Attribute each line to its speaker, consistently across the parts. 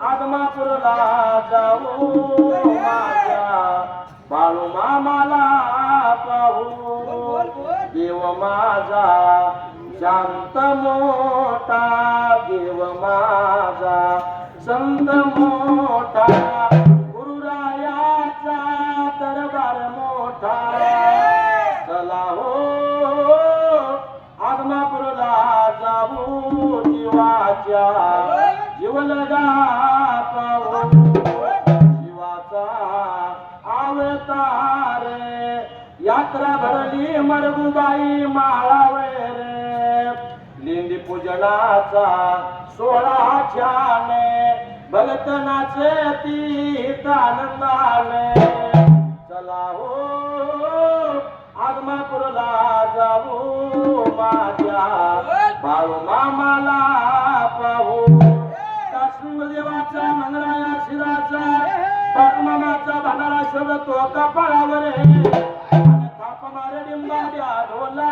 Speaker 1: आज माथुरला जाऊ. माझ्या बाळू मामाला पाहू. देव माझा शांत मोठा देव माझा संत मोठा. गुरुरायाचा दरबार मोठा. चला हो जीवलगा शिवाचा आवतार यात्रा भरली मरगुबाई माळावेर लिंदी पूजनाचा सोळा छान भगत नाचे तीर्थ आनंदाने चला हो. आगमापूरला जाऊ माझ्या भाऊ मामाला. हो. देवाचा मंगराया शिराचा बागमामाचा भंडारा शोधतो कपाळावर थाप मारे डिंबा ढोला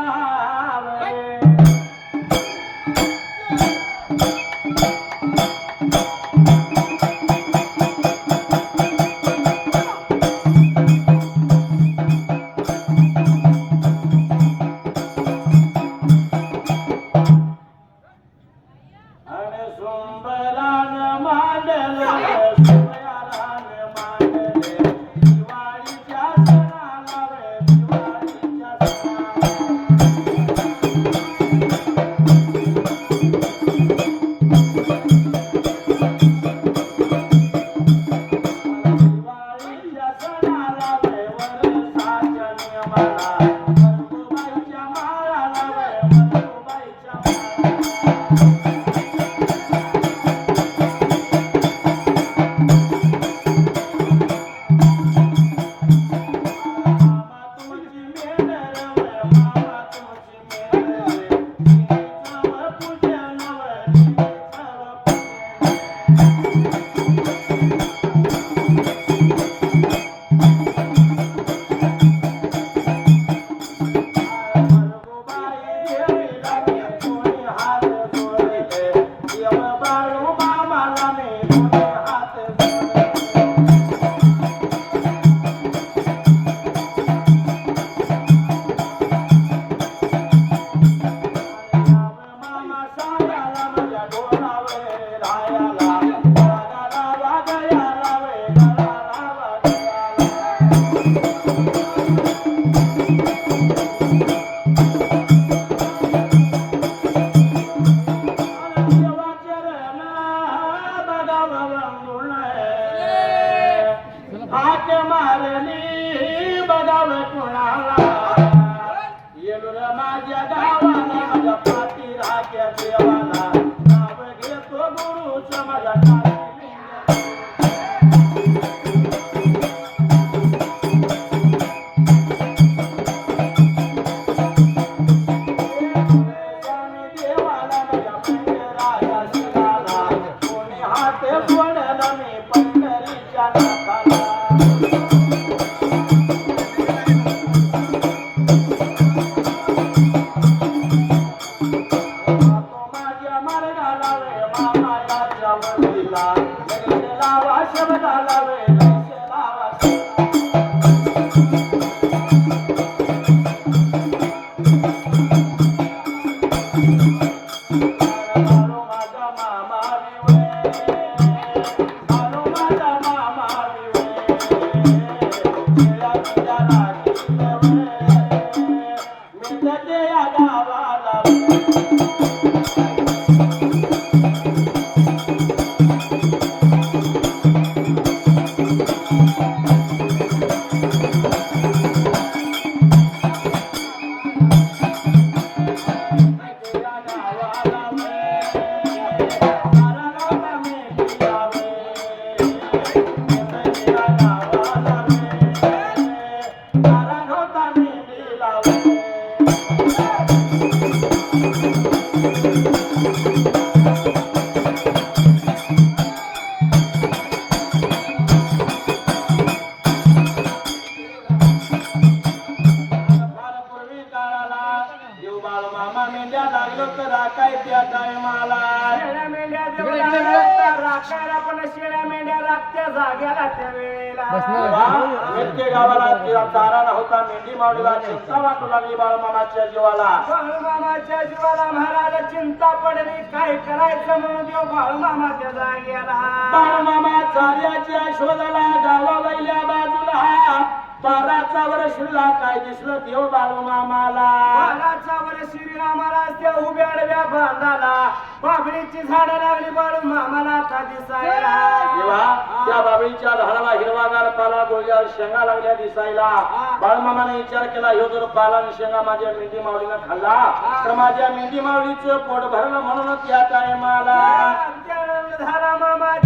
Speaker 1: माझ्या पाठी राख्या देवाला नाव घेतो गुरुच माझ्या गावाला चारा नव्हता मेंढी मावळीला चिंता वाटू लागली बाळमामाच्या जीवाला.
Speaker 2: बाळूमामाच्या जीवाला महाराज चिंता पडली. काय करायचं म्हणून देव बाळूमामाच्या जाग्याला
Speaker 1: बाळमामा चार्याच्या शोधाला गावा बाजूला. पाराचा वर शिरला काय दिसलं देव बाळमामाला
Speaker 2: बाळाचा वर श्रीरामाला त्या उभ्या आडव्या बांधाला. बाबळीची झाडं लागली बाळू मामाला आता दिसायला.
Speaker 1: त्या बाबळीच्या झाडाला हिरवागार पाला गोळ्या शेंगा लागल्या दिसायला. बाळमामाने विचार केला ह्यो जर पाला आणि शेंगा माझ्या मेंढी मावळीनं खाल्ला तर माझ्या मेंढी मावळीचं पोट भरलं म्हणूनच या टायमाला.
Speaker 2: झाला मामाच्या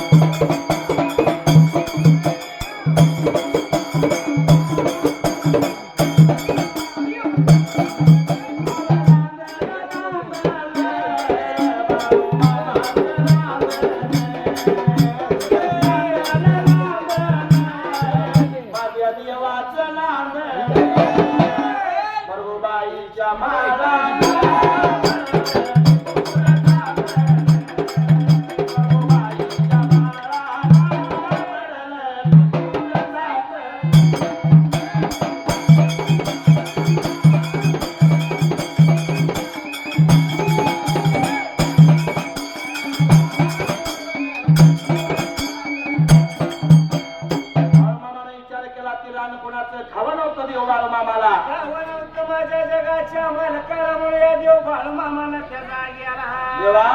Speaker 1: देवा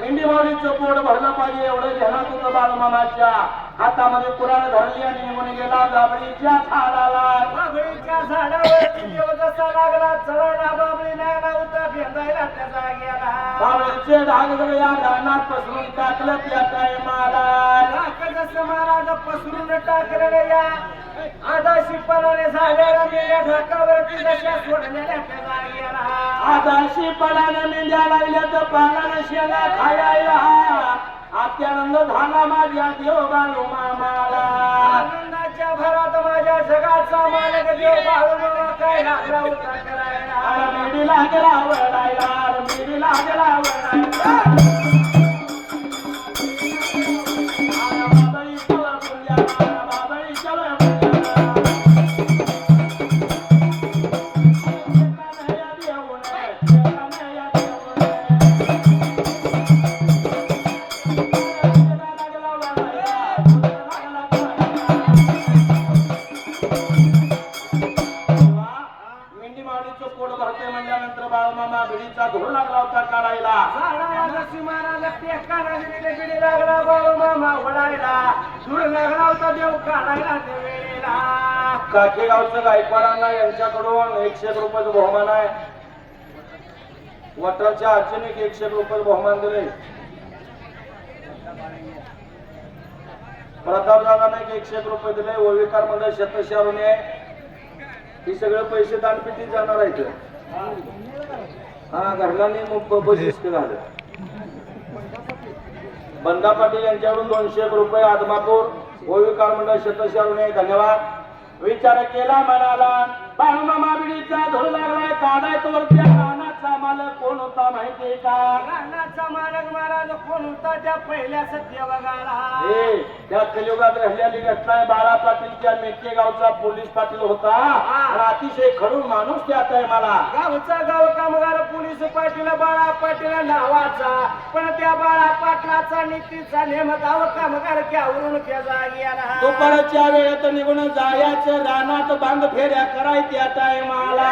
Speaker 1: मेंढी माऊलीचं पोट भरलं पाहिजे एवढं ध्यानात होतं बाळूमामाच्या हातामध्ये कुराण धरली आणि निघून गेला गाबडीच्या झाडाला.
Speaker 2: बाबळीच्या झाडावर जसा लागला चढवला बाबळी त्या जाग्याला
Speaker 1: बाबळीचे सगळे या पसरून टाकलं त्या टायमाला
Speaker 2: जसं महाराज पसरून टाकलेलं या आदाशी पणाने झालेल्या मेल्या ढाकावरती जशा सोडलेल्या
Speaker 1: आदाशी पडानं मेंढ्या लागल्या तर पानानं शेंगा खायला. अत्यानंद झाला माझ्या देव बाळूमामाला
Speaker 2: आनंदाच्या भरात माझ्या जगाचा मालक देव बाळूमामा काय लागला होता करायला?
Speaker 1: मेढीला गेला वडायला अरे मेढीला गेला वडायला. काठेगावचं गायकवाडांना यांच्याकडून एकशे एक रुपयाचं बहुमान आहे. वटरच्या अचानक एकशे एक रुपयाचं बहुमान दिले प्रताप दादाने एक एकशे एक रुपये दिले ओविकारमध्ये शतशारून ही सगळे पैसे दानपेटीत जाणार आहेत. हा घरलांनी मग झालं. बंदा पाटील यांच्याकडून दोनशे एक रुपये आदमापूर. गोविकार मंडळ शतशारून धन्यवाद. विचार केला मनाला. बाळमामा बिडीचा धोर लागलाय काढाय तो त्या रानाचा मालक कोण होता माहितीये का?
Speaker 2: रानाचा मालक महाराज कोण होता? त्या पहिल्या सत्य बघाला
Speaker 1: हे त्या कलियुगात राहिलेली घटना आहे बाळा पाटीलच्या मेटके गावचा पोलीस पाटील होता. आणि अतिशय खडून माणूस त्यात आहे मला.
Speaker 2: गावचा गाव कामगार पोलीस पाटील बाळा पाटील नावाचा. पण त्या बाळा पाटलाचा नीतीचा नेम गाव कामगार त्यावरून
Speaker 1: दुपारच्या वेळेत निघून जायचं रानात बांध फेऱ्या कराय त्या टायमाला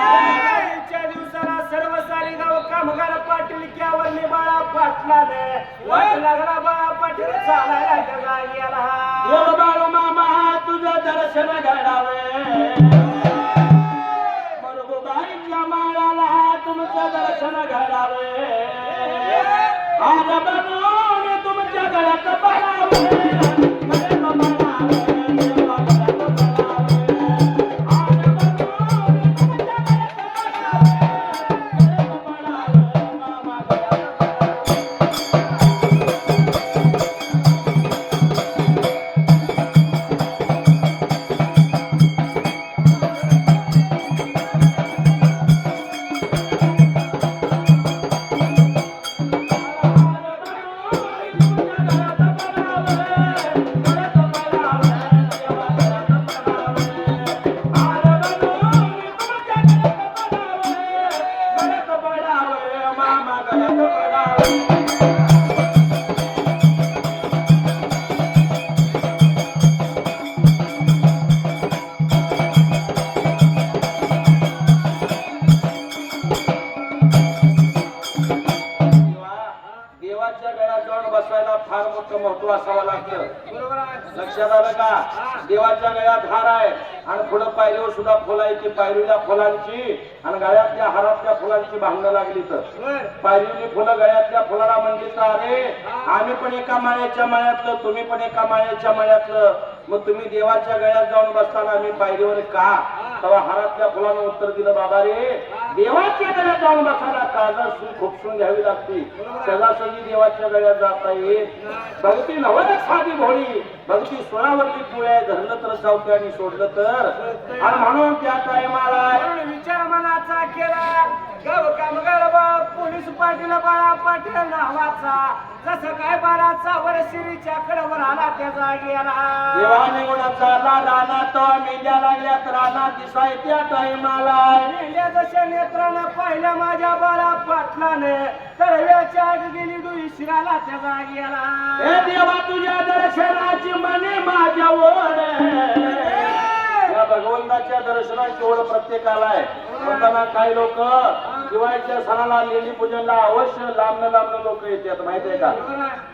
Speaker 2: कामगार पाटील क्यावर बाळा पाटलाने. वाट लागला बाळा पाटील चालायला त्या जागी
Speaker 1: बाळू मामा तुझं दर्शन घडावे. मरगुबाईच्या माळाला तुमचं दर्शन घडावे. आज बनवून तुमच्या गळ्यात देवाच्या फार मोठं महत्त्व असावं लागतं. लक्षात आलं का? देवाच्या गळ्यात हार आहे. आणि पुढं पायरीवर सुद्धा फुलं आहे ती पायरीला फुलांची आणि गळ्यातल्या हारातल्या फुलांची भांडणं लागली तर.
Speaker 2: बर.
Speaker 1: पायरीवली फुलं गळ्यातल्या फुलाला म्हणली तर अरे आम्ही पण एका माळ्याच्या मळ्यातलं तुम्ही पण एका माळ्याच्या मळ्यातलं. मग तुम्ही देवाच्या गळ्यात जाऊन बसताना आम्ही पायरीवर का? तेव्हा हारातल्या फुलानं उत्तर दिलं बाबा रे देवाच्या गळ्यात जाऊन बसायला काळजा सुई खुपसून घ्यावी लागते. सजासजी देवाच्या गळ्यात जाता येत भगती नवदच साधी भोळी भगती सोळावरती पुळे धरलं तर चावते आणि सोडलं तर. आणि म्हणून त्या टायमाला
Speaker 2: विचार मनाचा केला गाव कामगार बाप पोलीस पाटील बाळा पाटील नावाचा. जसं काय बाराचा वर शिरीच्या कडवर आला त्याचा गेला
Speaker 1: देवाने गुण चालला रानात मेंढ्या लागल्यात रानात दिसाय त्या टायमाला.
Speaker 2: मेंढ्या जशा नेत्रानं पाहिल्या माझ्या बाळा पाटलाने तळव्याच्या आग गेली डोई शिराला त्याचा गेला
Speaker 1: हे देवा तुझ्या दर्शनाची मने माझ्या ओढ. या भगवंताच्या दर्शनाची ओढ प्रत्येकाला आहे. म्हणताना काही लोक दिवाळीच्या सणाला लेंडी पूजनला अवश्य लांब लांब लोक येतात माहिती आहे का.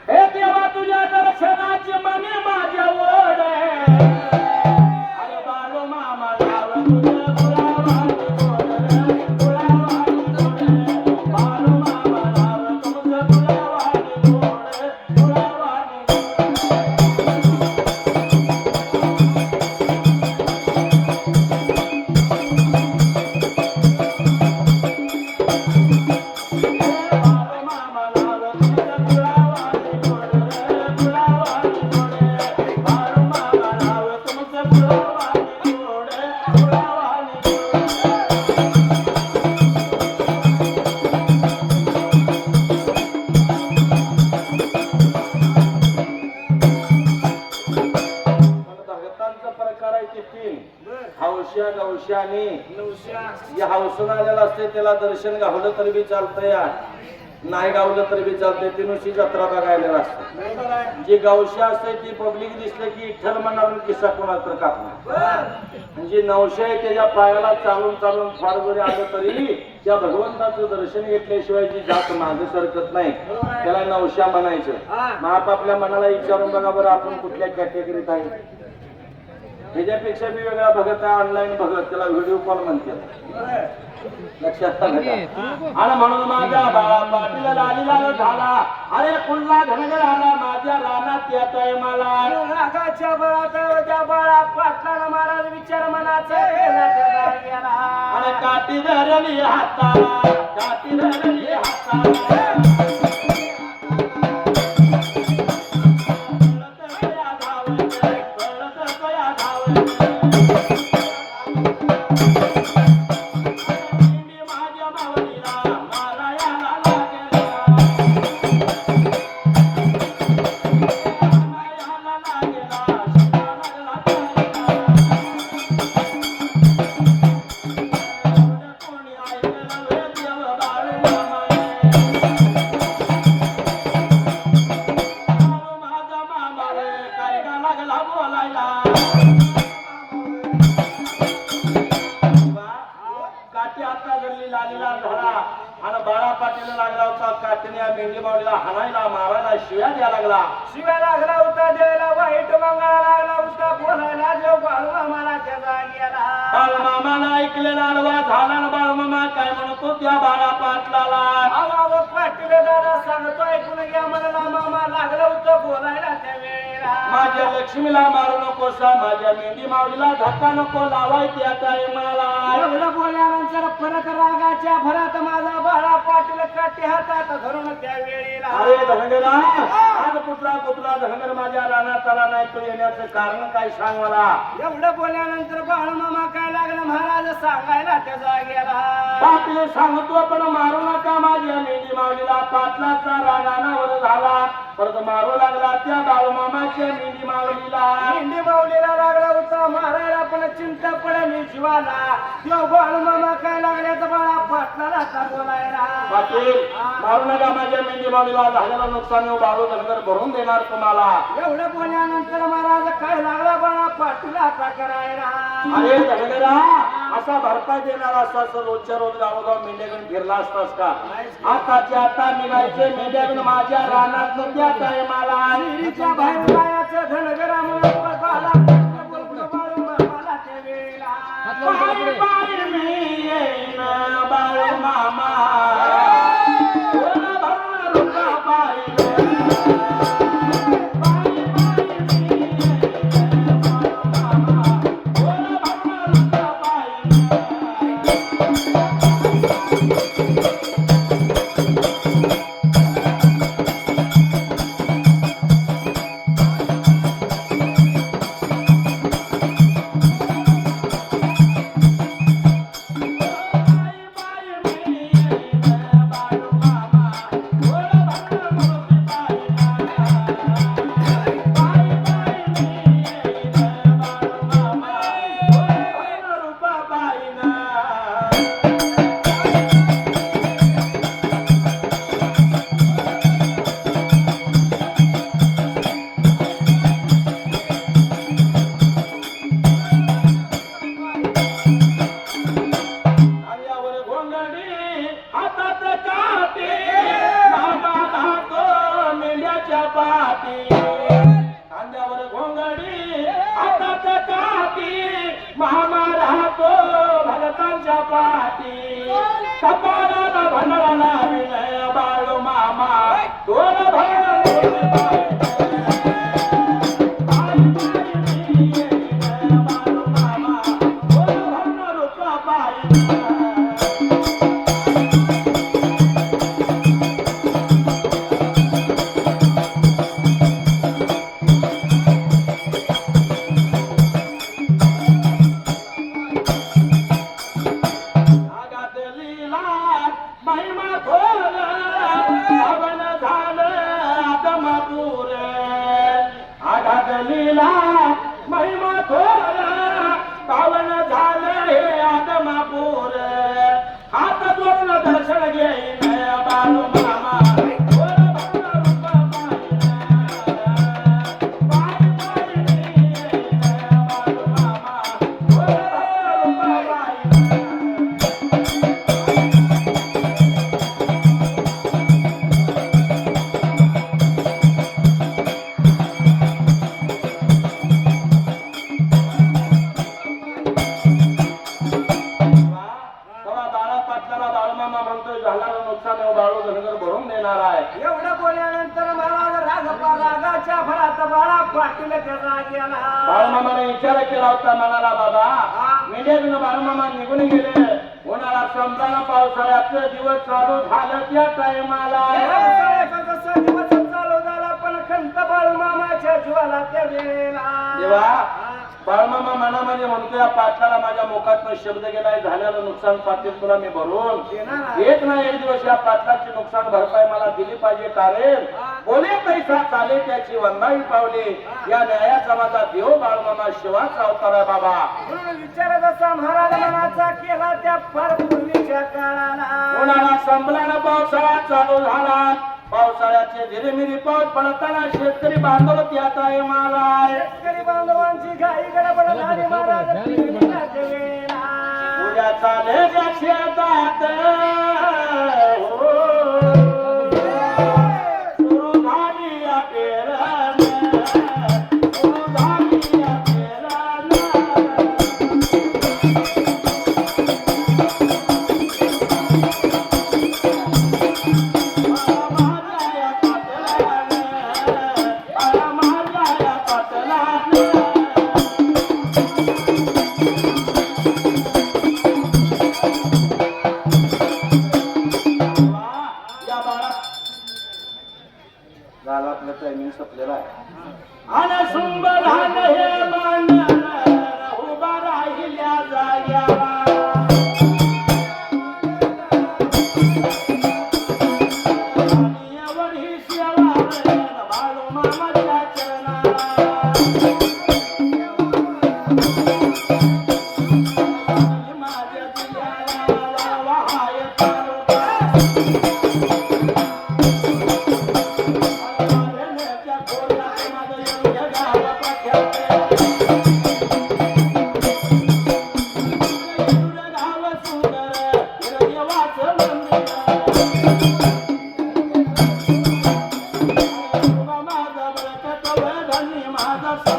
Speaker 1: हे देवा तुझ्या दर्शनाची मने माझ्या ओढ चालतंय. नाही गावलं तरी बी चालतंय. ती नुसती जत्रा बघायला असते जी गवशी असते ती पब्लिक दिसले की इठ्ठल मनावर किस्सा कोणाला तर कापणार. जी नवशी आहे त्याच्या पायाला चालून चालून फार जरी आलं तरी त्या भगवंताचं दर्शन घेतल्याशिवाय जी जात मागे सरकत नाही. त्याला नवश्या म्हणायचं. मग आपापल्या मनाला विचारून बघा बरं आपण कुठल्या कॅटेगरीत आहे. ह्याच्यापेक्षा बी वेगळा भगत आहे ऑनलाईन भगत त्याला व्हिडिओ कॉल म्हणतात
Speaker 2: बर
Speaker 1: लक्षात? आणि म्हणून माझ्या बाळा पाटील लाली लाल झाला. अरे कुल्ला घनगर आला? माझ्या रानात येतोय मला.
Speaker 2: रागाच्या बळात त्या बाळा पाटलाला महाराज विचार मनाचा
Speaker 1: आणि काठी धरली हाताला काठी धरली हाताला. बाळमामाला ऐकलेला अडवा झाला बाळ बाळमामा काय म्हणतो त्या बाळा पाटलाला.
Speaker 2: आवाज पाटील दादा सांगतो ऐकून घ्या मला मामा लागलं होतं बोलायला त्या वेळेला
Speaker 1: लक्ष्मीला मारू नकोसा माझ्या मेंढी माऊलीला धक्का नको लावाय त्या टायमाला
Speaker 2: एवढं बोलल्यानंतर परत रागाच्या भरात माझा बाळा पाटील काठी हातात धरून त्या वेळेला.
Speaker 1: अरे धनगरा आज कुठला कुठला धनगर माझ्या रानात आला नाही तो येण्याचं कारण काय सांग मला.
Speaker 2: एवढं बोलल्यानंतर बाळू मामा काय लागलं महाराज? सांगायला त्या जागेला.
Speaker 1: पाटील सांगतो पण मारू नका माझ्या मेंढी माऊलीला. पाटलाचा रागानावर झाला. परत मारू लागला त्या बाळूमामाच्या मेंढी माऊलीला.
Speaker 2: मेंढी माऊलीला लागला होता मारायला पण चिंता पडली जीवाला. तो बाळू मामा काय लागल्याचा बाळा आता बोलायला.
Speaker 1: पाटील मारू नका माझ्या मेंढी माऊलीला झालेलं नुकसान बाळू धनगर भरून देणार तुम्हाला.
Speaker 2: एवढं बोलल्यानंतर महाराज काय लागला बाळा आता करायला?
Speaker 1: अरे धनगरा असा भरपाई देणार असता तर रोजच्या रोज गावोगाव मेंढ्याकडून फिरला असतास का? आताच्या आता निघायचे मेंढ्याकडून माझ्या रानात त्या टायमाला
Speaker 2: बाहेर धनगरामुळे
Speaker 1: येईन बाळू मामा. हातात काठी मामा धाको मेंढ्याच्या पाठी अंगावर घोंगडी हातात मामा राहतो भगतांच्या पाठी कपाळाला भंडारा विनय बाळू मामा. दोन बाळू महिमा थोर श्रावण झालं आदमापूर आघात लीला महिमा थोर पावन झालं हे आदमापूर हात जोडून दर्शन घेईन. देणार आहे.
Speaker 2: एवढं बोलल्यानंतर महाराज रागपा रागाच्या भरात बाळा पाटील
Speaker 1: बाळूमामाने विचार केला होता म्हणाला बाबा मेंढ्यातून बाळूमामा निघून गेले. उन्हाळा संपताना पावसाळ्याचं दिवस चालू झालं त्या टायमाला.
Speaker 2: दिवस चालू झाला पण खंत बाळू मामाच्या जीवाला त्या वेळेला.
Speaker 1: देवा बाळूमामा मनामध्ये म्हणतोय "या पाटलाला माझ्या मुखात शब्द गेलाय झालेलं नुकसान पाटील तुला मी भरून. एक ना एक दिवस या पाटलाची नुकसान भरपाई मला दिली पाहिजे कारण बोले पैसा चाले त्याची वंदाई पावले. या न्यायाचा माझा देव बाळमामा शिवाचा अवतार आहे बाबा.
Speaker 2: म्हणून विचार जसा महाराज मनाचा केला त्या फार पूर्वीच्या काळाला.
Speaker 1: उन्हाळा संपला ना पावसाळा चालू झाला. पावसाळ्याचे झिरीमिरी पाऊस पडताना शेतकरी बांधव त्या टायमाला
Speaker 2: शेतकरी बांधवांची घाई गडबड झाली महाराज.
Speaker 1: उद्या चाले अनसुंभ झालं हे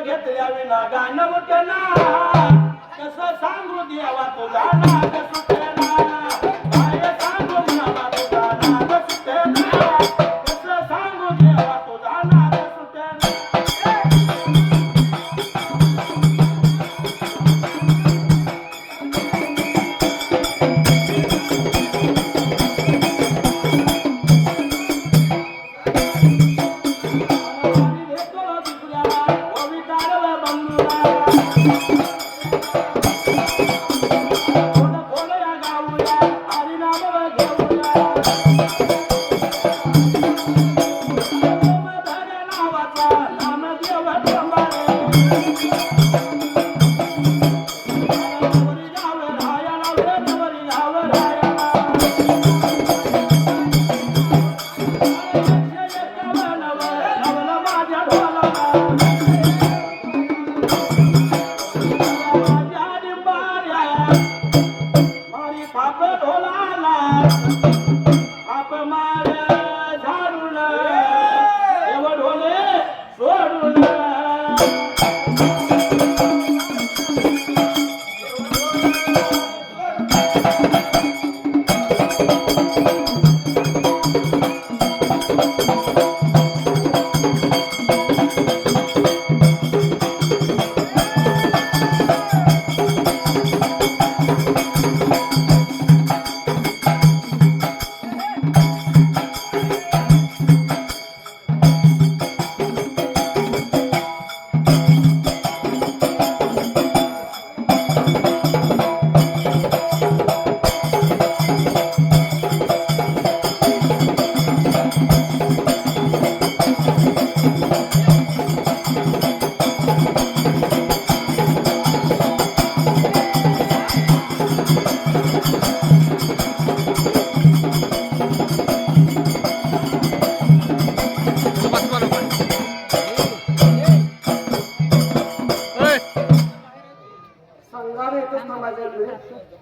Speaker 1: घेतल्या विना गाणं ना कसं सांगू देवा तुला ना कसं